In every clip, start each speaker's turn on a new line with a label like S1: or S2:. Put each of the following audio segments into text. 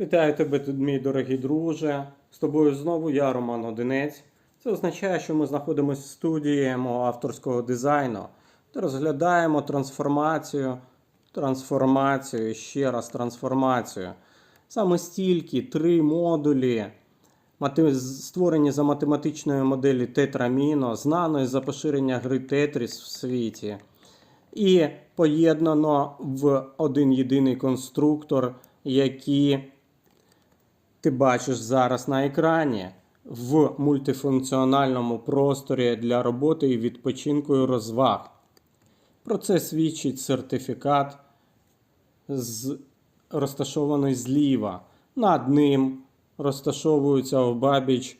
S1: Вітаю тебе мій дорогий друже. З тобою знову я, Роман Одинець. Це означає, що ми знаходимося в студії мого авторського дизайну, де розглядаємо трансформацію, трансформацію, ще раз трансформацію. Саме стільки три модулі, створені за математичною моделі Тетраміно, знаної за поширення гри Тетріс в світі і поєднано в один єдиний конструктор, який ти бачиш зараз на екрані в мультифункціональному просторі для роботи і відпочинку і розваг. Про це свідчить сертифікат, з, розташований зліва. Над ним розташовуються обабіч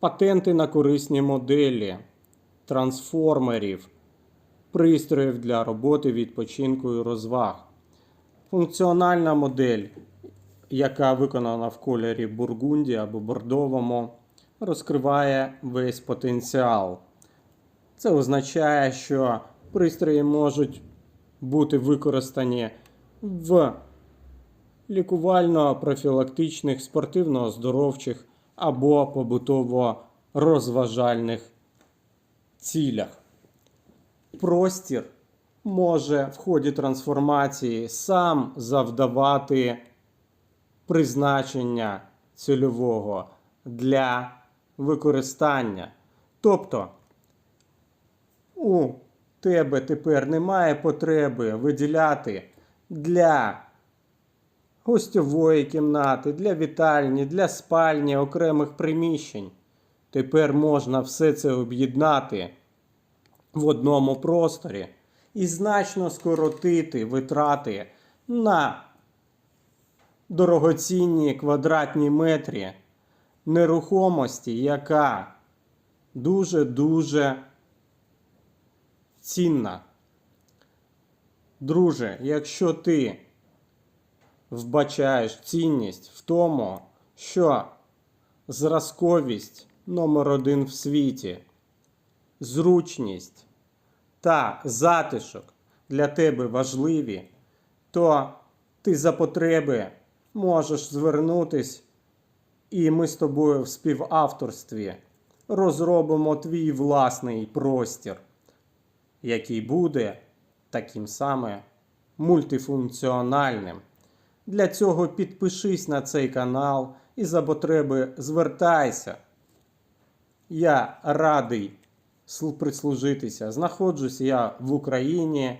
S1: патенти на корисні моделі, трансформерів, пристроїв для роботи, відпочинку і розваг. Функціональна модель, яка виконана в кольорі бургунді або бордовому, розкриває весь потенціал. Це означає, що пристрої можуть бути використані в лікувально-профілактичних, спортивно-оздоровчих або побутово-розважальних цілях. Простір може в ході трансформації сам завдавати призначення цільового для використання. Тобто у тебе тепер немає потреби виділяти для гостьової кімнати, для вітальні, для спальні окремих приміщень. Тепер можна все це об'єднати в одному просторі і значно скоротити витрати на дорогоцінні квадратні метрі нерухомості, яка дуже-дуже цінна. Друже, якщо ти вбачаєш цінність в тому, що зразковість номер один в світі, зручність та затишок для тебе важливі, то ти за потреби можеш звернутись, і ми з тобою в співавторстві розробимо твій власний простір, який буде таким саме мультифункціональним. Для цього підпишись на цей канал і за потреби звертайся. Я радий прислужитися. Знаходжусь я в Україні,